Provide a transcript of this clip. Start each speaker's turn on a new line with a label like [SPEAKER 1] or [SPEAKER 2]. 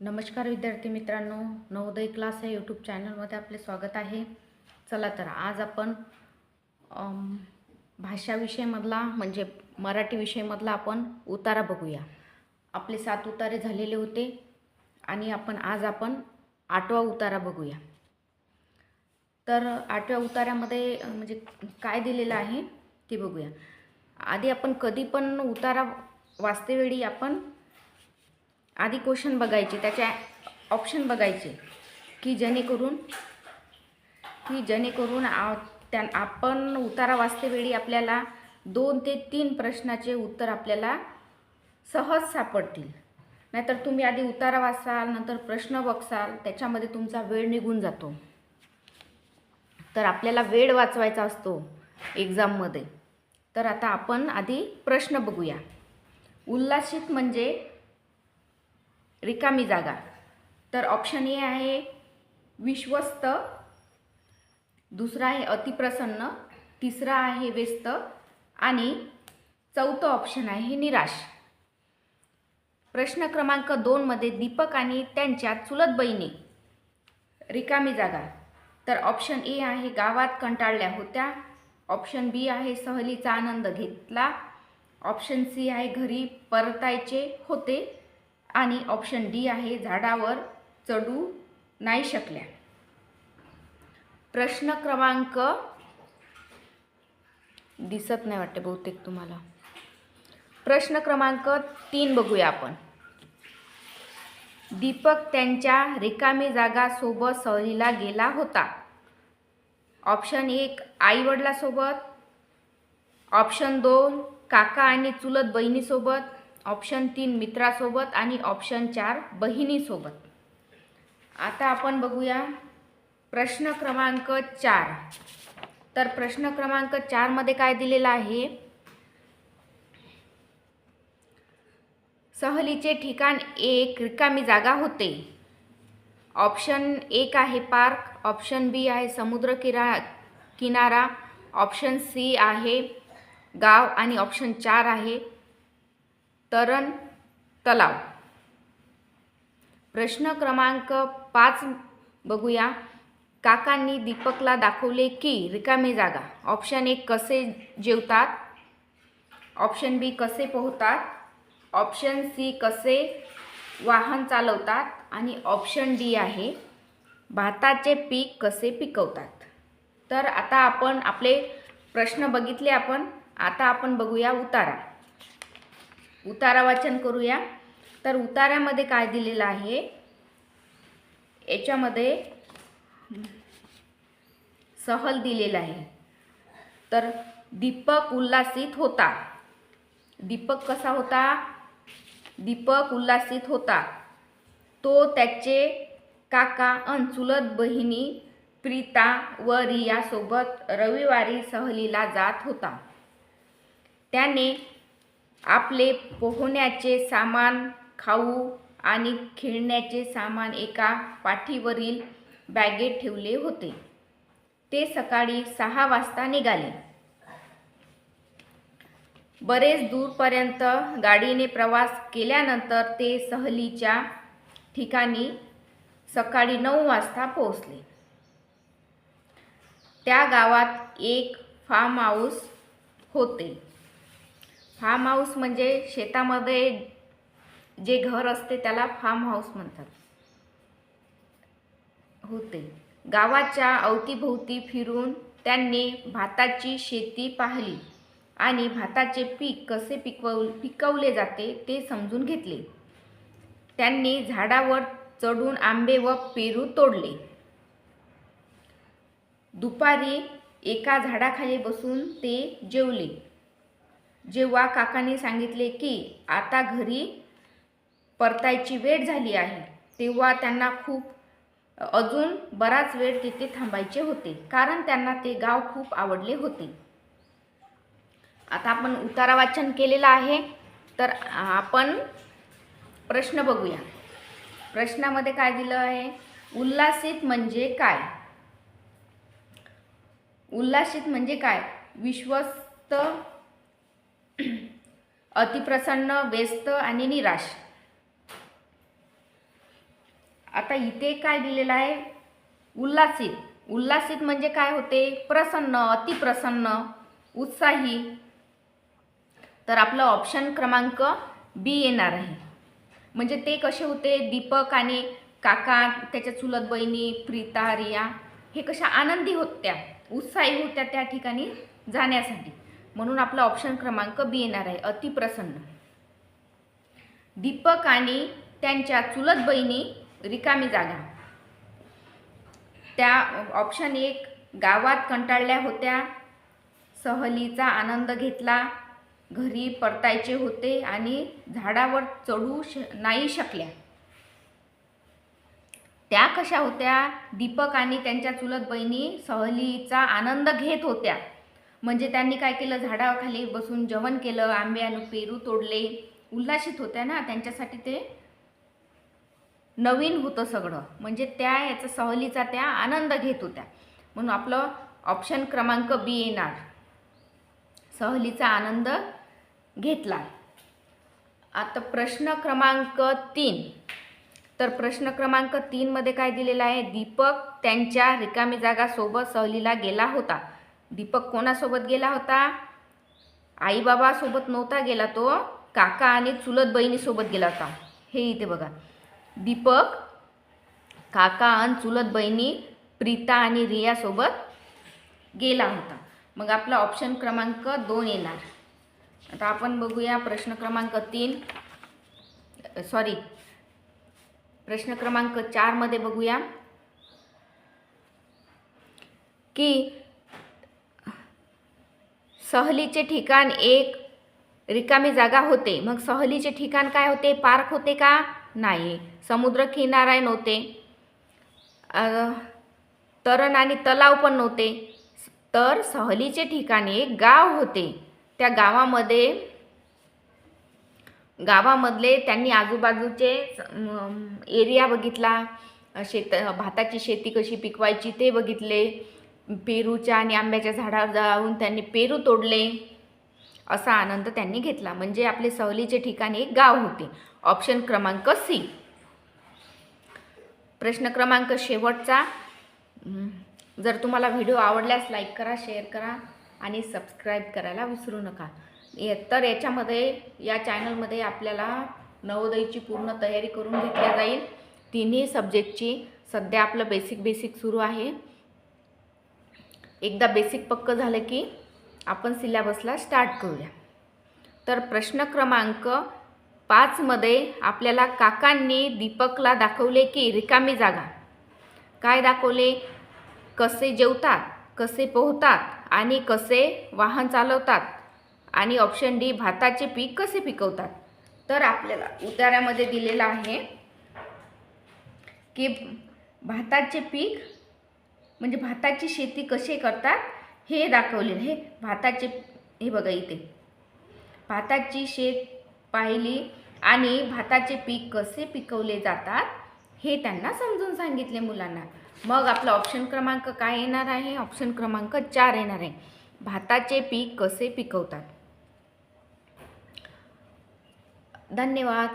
[SPEAKER 1] नमस्कार विद्यार्थी मित्रांनो नवोदय क्लास या यूट्यूब चॅनलमध्ये आपले स्वागत आहे. चला तर आज आपण भाषाविषयमधला भाषा विषयमधला म्हणजे मराठी विषयमधला आपण उतारा बघूया. आपले सात उतारे झालेले होते आणि आपण आज आपण आठवा उतारा बघूया. तर आठव्या उताऱ्यामध्ये म्हणजे काय दिलेलं आहे ते बघूया. आधी आपण कधी पण उतारा वाचतेवेळी आपण आधी क्वेश्चन बघायचे त्याचे ऑप्शन बघायचे. की जेणेकरून की जेणेकरून त्या आपण उतारा वाचतेवेळी आपल्याला दोन ते तीन प्रश्नाचे उत्तर आपल्याला सहज सापडतील. नाहीतर तुम्ही आधी उतारा वाचाल नंतर प्रश्न बघसाल त्याच्यामध्ये तुमचा वेळ निघून जातो. तर आपल्याला वेळ वाचवायचा असतो एक्झाममध्ये तर आता आपण आधी प्रश्न बघूया. उल्लासित म्हणजे रिकामी जागा. तर ऑप्शन ए आहे विश्वस्त दुसरा आहे अतिप्रसन्न तिसरा आहे व्यस्त आणि चौथं ऑप्शन आहे निराश. प्रश्न क्रमांक दोनमध्ये दीपक आणि त्यांच्या चुलत बहिणी. रिकामी जागा. तर ऑप्शन ए आहे गावात कंटाळल्या होत्या. ऑप्शन बी आहे सहलीचा आनंद घेतला. ऑप्शन सी आहे घरी परतायचे होते. आणि ऑप्शन डी आहे झाडावर चढू नाही शकल्या. प्रश्न क्रमांक दिसत नाही वाटते बहुतेक तुम्हाला. प्रश्न क्रमांक तीन बघूया आपण. दीपक त्यांच्या रिकामी जागा सोबत सहलीला गेला होता. ऑप्शन एक आईवडिलासोबत. ऑप्शन दोन काका आणि चुलत बहिणीसोबत. ऑप्शन तीन मित्रासोबत आणि ऑप्शन चार बहिणीसोबत. आता आपण बघूया प्रश्न क्रमांक चार. तर प्रश्न क्रमांक चारमध्ये काय दिलेला आहे? सहलीचे ठिकाण एक रिकामी जागा होते. ऑप्शन एक आहे पार्क ऑप्शन बी आहे समुद्र किरा किनारा ऑप्शन सी आहे गाव आणि ऑप्शन चार आहे तरण तलाव. प्रश्न क्रमांक पाच बघूया. काकांनी दीपकला दाखवले की रिकामी जागा. ऑप्शन एक कसे जेवतात? ऑप्शन बी कसे पोहतात? ऑप्शन सी कसे वाहन चालवतात? आणि ऑप्शन डी आहे भाताचे पीक कसे पिकवतात? तर आता आपण आपले प्रश्न बघितले आपण. आता आपण बघूया उतारा. उतारा वाचन करूया. तर उताऱ्यामध्ये काय दिलेलं आहे? याच्यामध्ये सहल दिलेला आहे. तर दीपक उल्लासित होता. दीपक कसा होता? दीपक उल्लासित होता. तो त्याचे काका अन चुलत बहिणी प्रीता व रियासोबत रविवारी सहलीला जात होता. त्याने आपले पोहण्याचे सामान खाऊ आणि खेळण्याचे सामान एका पाठीवरील बॅगेत ठेवले होते. ते सकाळी सहा वाजता निघाले. बरेच दूरपर्यंत गाडीने प्रवास केल्यानंतर ते सहलीच्या ठिकाणी सकाळी नऊ वाजता पोहोचले. त्या गावात एक फार्म हाऊस होते. फार्म हाऊस म्हणजे शेतामध्ये जे घर असते त्याला फार्म हाऊस म्हणतात. होते. गावाच्या अवतीभोवती फिरून त्यांनी भाताची शेती पाहिली आणि भाताचे पीक कसे पिकवल पिकवले जाते ते समजून घेतले. त्यांनी झाडावर चढून आंबे व पेरू तोडले. दुपारी एका झाडाखाली बसून ते जेवले. जेव्हा काकाने सांगितले की आता घरी परतायची वेळ झाली आहे तेव्हा त्यांना खूप अजून बराच वेळ तिथे थांबायचे होते कारण त्यांना ते गाव खूप आवडले होते. आता आपण उतारा वाचन केलेलं आहे तर आपण प्रश्न बघूया. प्रश्नामध्ये काय दिलं आहे? उल्हासित म्हणजे काय? उल्हासित म्हणजे काय? विश्वस्त अतिप्रसन्न व्यस्त आणि निराश. आता इथे काय दिलेलं आहे? उल्हासित उल्हासित म्हणजे काय होते? प्रसन्न अतिप्रसन्न उत्साही. तर आपलं ऑप्शन क्रमांक बी येणार आहे. म्हणजे ते कसे होते? दीपक आणि काका त्याच्या चुलत बहिणी प्रीता रिया हे कशा आनंदी होत्या उत्साही होत्या त्या ठिकाणी जाण्यासाठी. म्हणून आपला ऑप्शन क्रमांक बी येणार आहे. अतिप्रसन्न. दीपक आणि त्यांच्या चुलत बहिणी रिकामी जागा. त्या ऑप्शन एक गावात कंटाळल्या होत्या. सहलीचा आनंद घेतला. घरी परतायचे होते आणि झाडावर चढू श नाही शकल्या. त्या कशा होत्या? दीपक आणि त्यांच्या चुलत बहिणी सहलीचा आनंद घेत होत्या. म्हणजे त्यांनी काय केलं? झाडाखाली बसून जेवण केलं आंबे आणि पेरू तोडले. उल्हासित होत्या ना? त्यांच्यासाठी ते नवीन होतं सगळं. म्हणजे त्या याचा सहलीचा त्या आनंद घेत होत्या. म्हणून आपलं ऑप्शन क्रमांक बी येणार. सहलीचा आनंद घेतला. आता प्रश्न क्रमांक तीन. तर प्रश्न क्रमांक तीनमध्ये काय दिलेला आहे? दीपक त्यांच्या रिकामी जागासोबत सहलीला गेला होता. दीपक कोणासोबत गेला होता? आईबाबासोबत नव्हता गेला तो. काका आणि चुलत बहिणीसोबत गेला होता. हे इथे बघा. दीपक काका आणि चुलत बहिणी प्रीता आणि रियासोबत गेला होता. मग आपला ऑप्शन क्रमांक दोन येणार. आता आपण बघूया प्रश्न क्रमांक तीन. सॉरी प्रश्न क्रमांक चारमध्ये बघूया. की सहलीचे ठिकाण एक रिकामी जागा होते. मग सहलीचे ठिकाण काय होते? पार्क होते का? नाही. समुद्र किनारा नव्हते. तरण आणि तलाव पण नव्हते. तर सहलीचे ठिकाण एक गाव होते. त्या गावामध्ये गावामधले त्यांनी आजूबाजूचे एरिया बघितला. शेत भाताची शेती कशी पिकवायची ते बघितले. पेरूच्या आणि आंब्याच्या झाडावर जाऊन त्यांनी पेरू तोडले. असा आनंद त्यांनी घेतला. म्हणजे आपले सहलीचे ठिकाणी एक गाव होते. ऑप्शन क्रमांक सी प्रश्न क्रमांक शेवटचा. जर तुम्हाला व्हिडिओ आवडल्यास लाईक करा शेअर करा आणि सबस्क्राईब करायला विसरू नका. तर याच्यामध्ये या चॅनलमध्ये आपल्याला नवोदयची पूर्ण तयारी करून घेतल्या जाईल. तिन्ही सब्जेक्टची सध्या आपलं बेसिक बेसिक सुरू आहे. एकदा बेसिक पक्क झालं की आपण सिलेबसला स्टार्ट करूया. तर प्रश्न क्रमांक पाचमध्ये आपल्याला काकांनी दीपकला दाखवले की रिकामी जागा. काय दाखवले? कसे जेवतात कसे पोहतात आणि कसे वाहन चालवतात आणि ऑप्शन डी भाताचे पीक कसे पिकवतात? तर आपल्याला उतारामध्ये दिलेलं आहे की भाताचे पीक म्हणजे भाताची शेती कशी करतात हे दाखवलेलं आहे भाताचे हे बघा इथे. भाताची शेत पाहिली आणि भाताचे पीक कसे पिकवले जातात हे त्यांना समजून सांगितले मुलांना. मग आपला ऑप्शन क्रमांक काय येणार आहे? ऑप्शन क्रमांक चार येणार आहे. भाताचे पीक कसे पिकवतात? धन्यवाद.